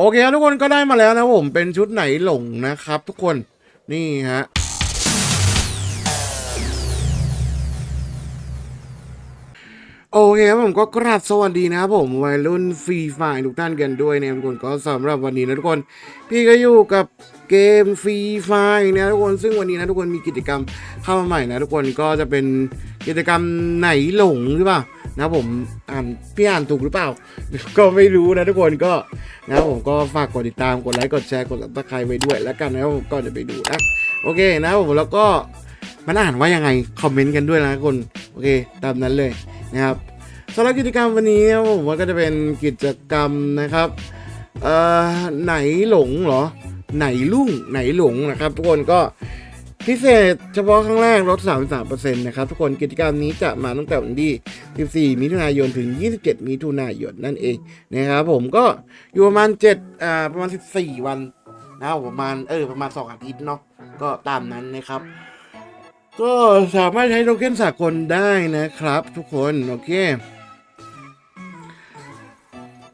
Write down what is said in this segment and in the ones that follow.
โอเคทุกคนก็ได้มาแล้วนะผมเป็นชุดไหนหลงนะครับ ทุกคนนี่ฮะโอเคผมก็กราบสวัสดีนะครับผมวัยรุ่นฟรีไฟทุกท่านกันด้วยนะทุกคนก็สำหรับวันนี้นะทุกคน พี่ก็อยู่กับเกมฟรีไฟนะทุกคนซึ่งวันนี้นะทุกคนมีกิจกรรมเข้ามาใหม่นะทุกคนก็จะเป็น กิจกรรมไหนหลงหรือเปล่านะผมอ่านพี่อ่านถูกหรือเปล่า ก็ไม่รู้นะทุกคนก็นะผมก็ฝากกดติดตามกดไลค์กดแชร์กดซับสไครต์ไว้ด้วยแล้วกันนะครับผมก่อนจะไปดูนะโอเคนะผมแล้วก็มันอ่านว่ายังไงคอมเมนต์กันด้วยนะทุกคนโอเคตามนั้นเลยนะครับสำหรับกิจกรรมวันนี้นผมว่าก็จะเป็นกิจกรรมนะครับเอ่อไหนหลงเหรอไหนลุ่งไหนหลงนะครับ ทุกคนก็ พิเศษเฉพาะครั้งแรกลด 33%นะครับทุกคนกิจกรรมนี้จะมาตั้งแต่วันที่14 มิถุนายนถึง 27 มิถุนายนนั่นเองนะครับผมก็อยู่ประมาณ7อ่าประมาณ 14 วันนะครับประมาณเออประมาณ 2 อาทิตย์เนาะก็ตามนั้นนะครับ ก็สามารถใช้โทเค็นสากลได้นะครับทุกคนโอเค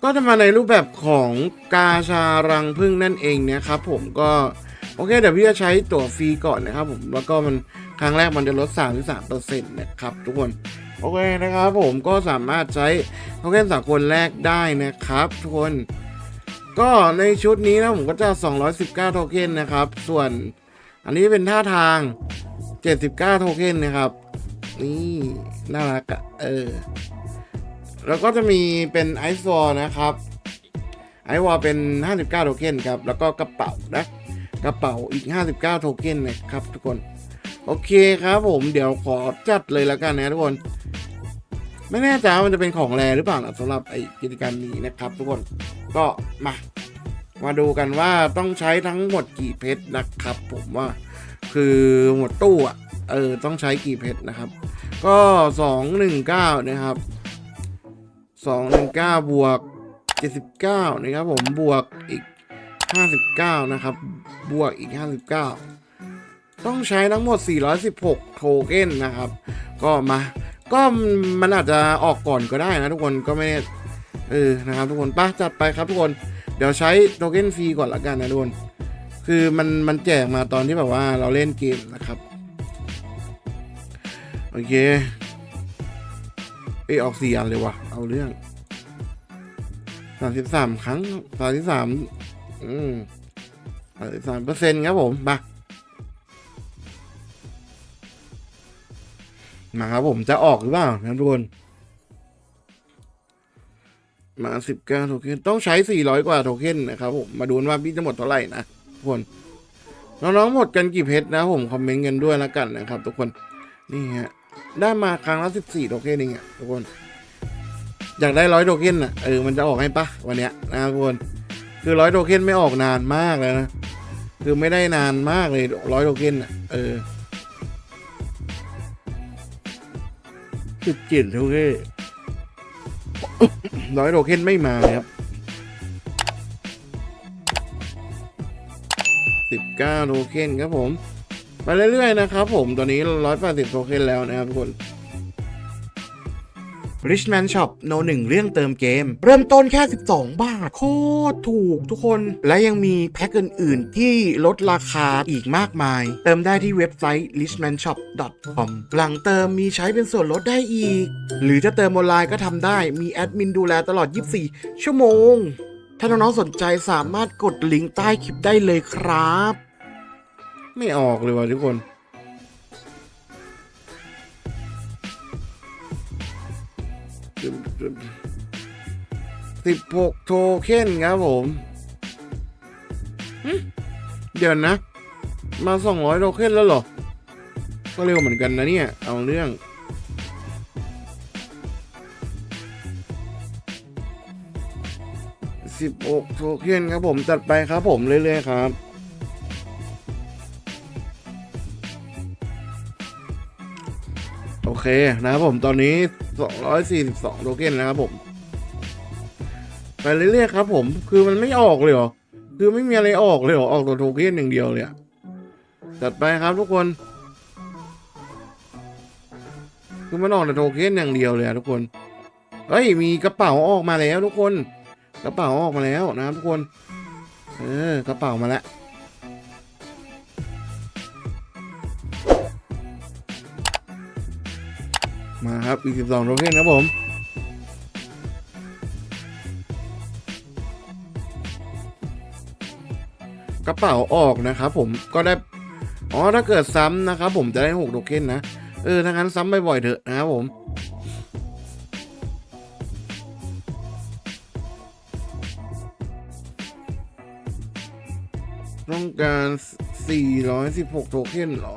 ก็จะมาในรูปแบบของกาชารังพึ่งนั่นเองนะครับผมก็ โอเคเดี๋ยวพี่จะใช้ตั๋วฟรีก่อนนะครับผมแล้วก็มันครั้งแรกมันจะลด 33%นะครับทุกคนโอเคนะครับผมก็สามารถใช้โทเค็นสากลแรกได้นะครับทุกคน ก็ในชุดนี้นะผมก็จะ 219 โทเค็นนะครับ ส่วนอันนี้เป็นท่าทาง 79 โทเค็นนะครับ นี่น่ารักอะเออ แล้วก็จะมีเป็นไอซ์วอลนะครับไอซ์วอลเป็น 59 โทเค็นครับ แล้วก็กระเป๋านะ กระเป๋าอีก 59 โทเค็นนะครับทุกคน โอเคครับผมเดี๋ยวขอจัดเลยแล้วกันนะทุกคน ไม่แน่ใจว่ามันจะเป็นของแรหรือเปล่านะสำหรับไอกิจกรรมนี้นะครับ ทุกคนก็มา มาดูกันว่าต้องใช้ทั้งหมดกี่เพชรนะครับ ผมว่าคือหมดตู้อะเออต้องใช้กี่เพชรนะครับ ก็ 219 นะครับ 219 บวก 79 นะครับผมบวกอีก 59 นะครับ บวกอีก 59 ต้องใช้ทั้งหมด 416 โทเค็นนะครับ ก็มา ก็มันอาจจะออกก่อนก็ได้นะทุกคนก็ไม่เออนะครับทุกคนป้าจัดไปครับทุกคน เดี๋ยวใช้โทเค็นฟรีก่อนละกันนะทุกคน คือมันมันแจกมาตอนที่แบบว่าเราเล่นเกมนะครับ โอเคเอออกสี่อันเลยว่ะ เอาเรื่องสามสิบสามครั้งสามสิบสาม อืมสามสิบสามเปอร์เซ็นต์ครับผม มา มาครับผมจะออกหรือเปล่านะทุกคน มาสิบเก้าโทเค็นต้องใช้สี่ร้อยกว่าโทเค็นนะครับผม มาดูว่าพี่จะหมดเท่าไหร่นะทุกคนน้องๆหมดกันกี่เพชรนะผมคอมเมนต์กันด้วยแล้วกันนะครับ ทุกคนนี่ฮะได้มาครั้งละสิบสี่โทเค็นเองอะทุกคน อยากได้ร้อยโทเค็นอะเออมันจะออกให้ปะวันเนี้ยนะครับทุกคน คือร้อยโทเค็นไม่ออกนานมากเลยนะ คือไม่ได้นานมากเลยร้อยโทเค็นเออสิบเจ็ดโทเค็นร้อยโทเค็นไม่มาครับสิบเก้าโทเค็นครับผม ไปเรื่อยๆนะครับผม ตอนนี้ร้อยแปดสิบโทเค็นแล้วนะครับทุกคน Richman Shop โนหนึ่งเรื่องเติมเกม เริ่มต้นแค่ 12 บาท โคตรถูกทุกคน และยังมีแพ็คอื่น ๆ ที่ลดราคาอีกมากมาย เติมได้ที่เว็บไซต์ richmanshop.com หลังเติมมีใช้เป็นส่วนลดได้อีก หรือจะเติมออนไลน์ก็ทำได้ มีแอดมินดูแลตลอด 24 ชั่วโมง ถ้าน้อง ๆ สนใจสามารถกดลิงก์ใต้คลิปได้เลยครับ ไม่ออกเลยว่ะทุกคน สิบหกโทเค็นครับผมหึเดี๋ยวนะ มาสองร้อยโทเค็นแล้วเหรอ ก็เร็วเหมือนกันนะเนี่ย เอาเรื่อง สิบหกโทเค็นครับผมจัดไปครับผมเรื่อยๆครับโอเคนะครับผมตอนนี้ 242 โทเค็นนะครับผม ไปเรื่อยๆครับผม คือมันไม่ออกเลยเหรอ คือไม่มีอะไรออกเลยเหรอ ออกตัวโทเค็นอย่างเดียวเลยอะจัดไปครับทุกคน คือมันออกแต่โทเค็นอย่างเดียวเลยอะทุกคน เฮ้ย มีกระเป๋าออกมาแล้วทุกคน กระเป๋าออกมาแล้วนะครับทุกคน เออกระเป๋ามาแล้ว มาครับ อีก 12โทเค็นครับผม กระเป๋าออกนะครับผมก็ได้ อ๋อ ถ้าเกิดซ้ำนะครับผมจะได้6โทเค็นนะ เออถ้างั้นซ้ำบ่อยๆเถอะนะครับผมต้องการ 416 โทเค็นหรอ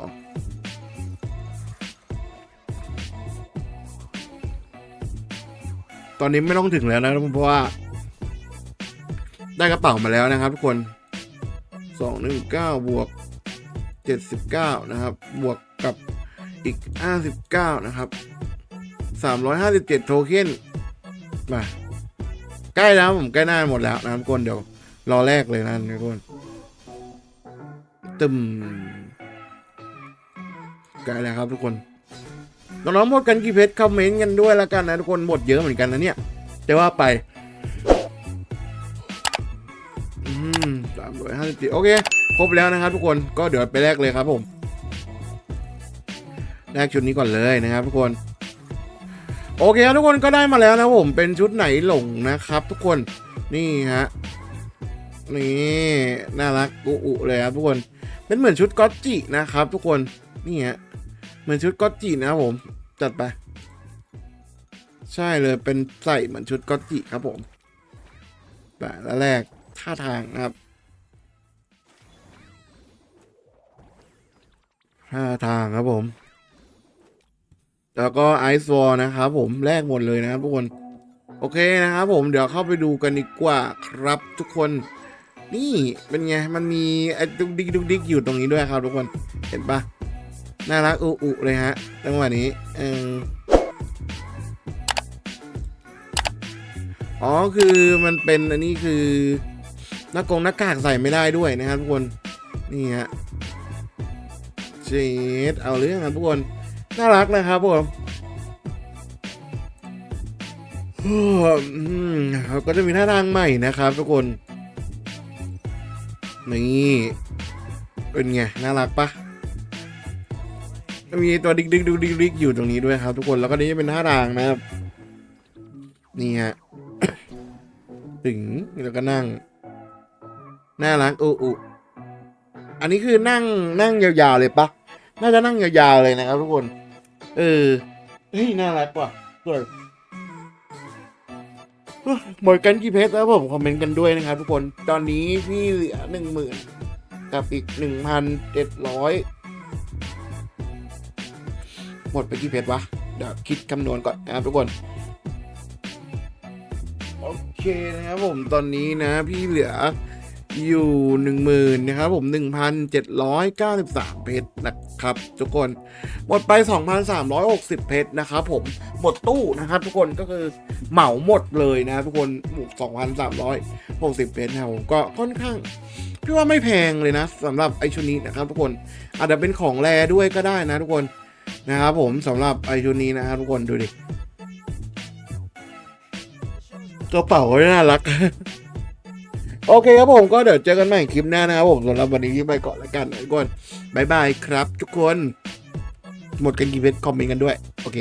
ตอนนี้ไม่ต้องถึงแล้วนะเพราะว่า ได้กระเป๋ามาแล้วนะครับ ทุกคน219บวก79นะครับ บวกกับอีก59นะครับ357โทเค็นมาใกล้แล้วผมใกล้หน้าหมดแล้วนะครับทุกคนเดี๋ยวรอแรกเลยนะทุกคนตึมใกล้แล้วครับทุกคน น้องๆหมดกันกี่เพชรคอมเมนต์กันด้วยล้วกันนะทุกคนหมดเยอะเหมือนกันนะเนี่ยแต่ว่าไปอืมสามร้อยห้าสิบโอเคครบแล้วนะครับทุกคนก็เดี๋ยวไปแลกเลยครับผมแลกชุดนี้ก่อนเลยนะครับทุกคนโอเคครับทุกคนก็ได้มาแล้วนะผมเป็นชุดไหนหลงนะครับ ทุกคนนี่ฮะนี่น่ารักอุอุเลยครับทุกคนเป็นเหมือนชุดก๊อตจินะครับ ทุกคนนี่ฮะ เหมือนชุดก๊อตจินะครับผม จัดไป ใช่เลยเป็นใส่เหมือนชุดก๊อตจิครับผมแต่ละแรกท่าทางครับท่าทางครับผม แล้วก็ไอซ์วอลนะครับผมแลกหมดเลยนะครับทุกคน โอเคนะครับผมเดี๋ยวเข้าไปดูกันดีกว่าครับทุกคนนี่เป็นไง มันมีไอ้ดุกดิกดุกดิกอยู่ตรงนี้ด้วยครับทุกคน เห็นปะ น่ารักอุอุเลยฮะจังหวะนี้เอออ๋อคือมันเป็นอันนี้คือหน้ากงหน้ากากใส่ไม่ได้ด้วยนะครับทุกคนนี่ฮะเจดเอาเรื่องครับทุกคนน่ารักนะครับผมเขาก็จะมีท่าทางใหม่นะครับทุกคนนี่เป็นไงน่ารักปะ มีตัวดิกดิกดิกดิกดิกอยู่ตรงนี้ด้วยครับ ทุกคนแล้วก็นี่จะเป็นท่าทางนะครับนี่ฮะถึงแล้วก็นั่งน่ารักอุอุอันนี้คือนั่งนั่งยาวๆเลยปะน่าจะนั่งยาวๆเลยนะครับ ทุกคน เออเฮ้ยน่ารักว่ะสวยหมดกันกี่เพชรแล้วผมคอมเมนต์กันด้วยนะครับ ทุกคนตอนนี้พี่เหลือหนึ่งหมื่นกับอีกหนึ่งพันเจ็ดร้อย หมดไปกี่เพชรวะ เดี๋ยวคิดคำนวณก่อนนะครับทุกคน โอเคนะครับผมตอนนี้นะพี่เหลืออยู่หนึ่งหมื่นนะครับผมหนึ่งพันเจ็ดร้อยเก้าสิบสามเพชรนะครับ ทุกคนหมดไปสองพันสามร้อยหกสิบเพชรนะครับผมหมดตู้นะครับ ทุกคนก็คือเหมาหมดเลยนะทุกคนหมดสองพันสามร้อยหกสิบเพชรนะครับผมก็ค่อนข้างพี่ว่าไม่แพงเลยนะสำหรับไอชุดนี้นะครับ ทุกคนอาจจะเป็นของแรด้วยก็ได้นะทุกคน นะครับผมสำหรับไอชุดนี้นะครับทุกคนดูดิกระเป๋าก็น่ารัก โอเคครับผมก็เดี๋ยวเจอกันใหม่คลิปหน้านะครับผมสำหรับวันนี้ไปก่อนแล้วกันทุกคนบายบายครับ ทุกคน หมดกันกี่เพชรคอมเมนต์กันด้วย โอเค